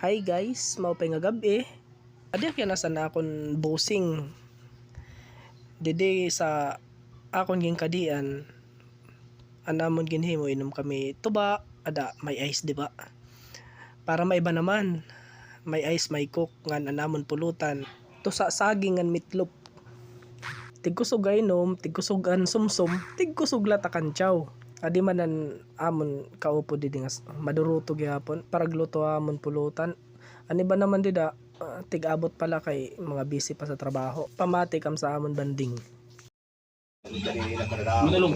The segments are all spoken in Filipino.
Hi guys, mao pa nga gabi. Adi kaya nasa na akon busing. Dede sa akon ging kadian. Anamon ginhimo inom kami tuba, ada may ice di ba? Para maiba naman. May ice, may cook ngan anamon pulutan. To sa saging ngan mitlop. Tigkusog inom, tigkusog an sumsum, tigkusog latakan chow. Adi man an amon kaupo di dingas maduruto gyapon para gluto amon pulutan. Ani ba naman dida ah, tig-abot pala kay mga busy pa sa trabaho. Pamati kam sa amon banding. Minulong.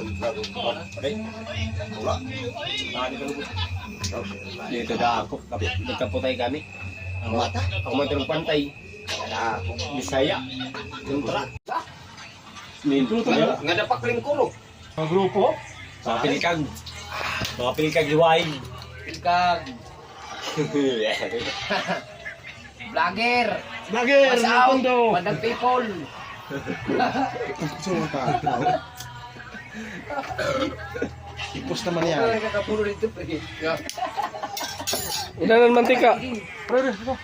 Dito na ako. Kap- Nagkaputay kami. Ako, ako man tinong pantay. Bisaya. Minto tayo. Nga napakling kulo. Mga grupo. Mga pilikag. Mga pilikag liwain. Pilikag. Vlogger. Vlogger! What's out? Madang people. Ipos naman yan. Ano kakapulo dito? pre? Ilan ang mantika? Pre, pre, ito,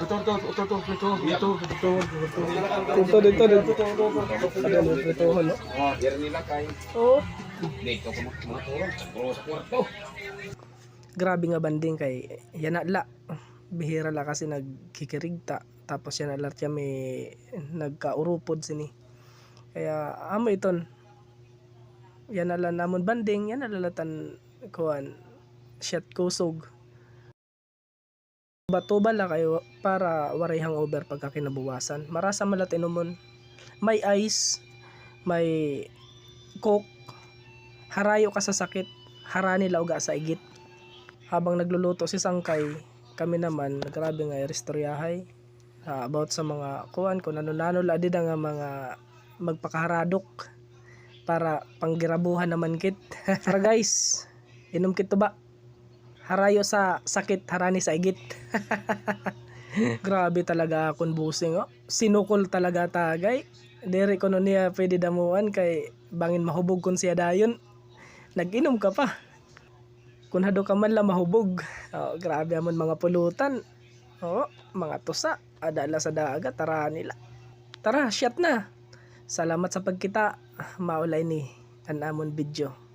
ito, ito. Ito, ito, ito, ito, ito, ito, ito, ito, Dito dito dito. Ada mo dito no. Oh, yan nila kay. Oh, Dito ko mga. Puro sa kwarto. grabe nga banding kay yan la. Bihira la kasi nagkikirigta tapos yan alat siya may nagkaurupod sini. Kaya amo iton. Yan ala namon banding, yan alalatan kuan shit kusog. Bato bala kayo para waray hangover pagka kinabuwasan. Marasa malat inumon. May ice, may coke, harayo ka sa sakit, harani lauga sa igit. Habang nagluluto si Sangkay, kami naman, grabe nga restoryahay. Ah, about sa mga kuan kung ano-ano la di nga mga magpakaharadok para panggirabuhan naman kit. Tara guys, inom kit to ba? Harayo sa sakit, harani sa igit. Grabe talaga akong busing oh. Sinukol talaga tagay. Dere ko niya pwede damuan kay bangin mahubog kon siya dayon. Nag-inom ka pa. Kung hado ka man lang mahubog. Oh, grabe amon mga pulutan. Oh, mga tusa. Adala sa dagat, tara nila. Tara, shot na. Salamat sa pagkita. Maulay ni an amon video.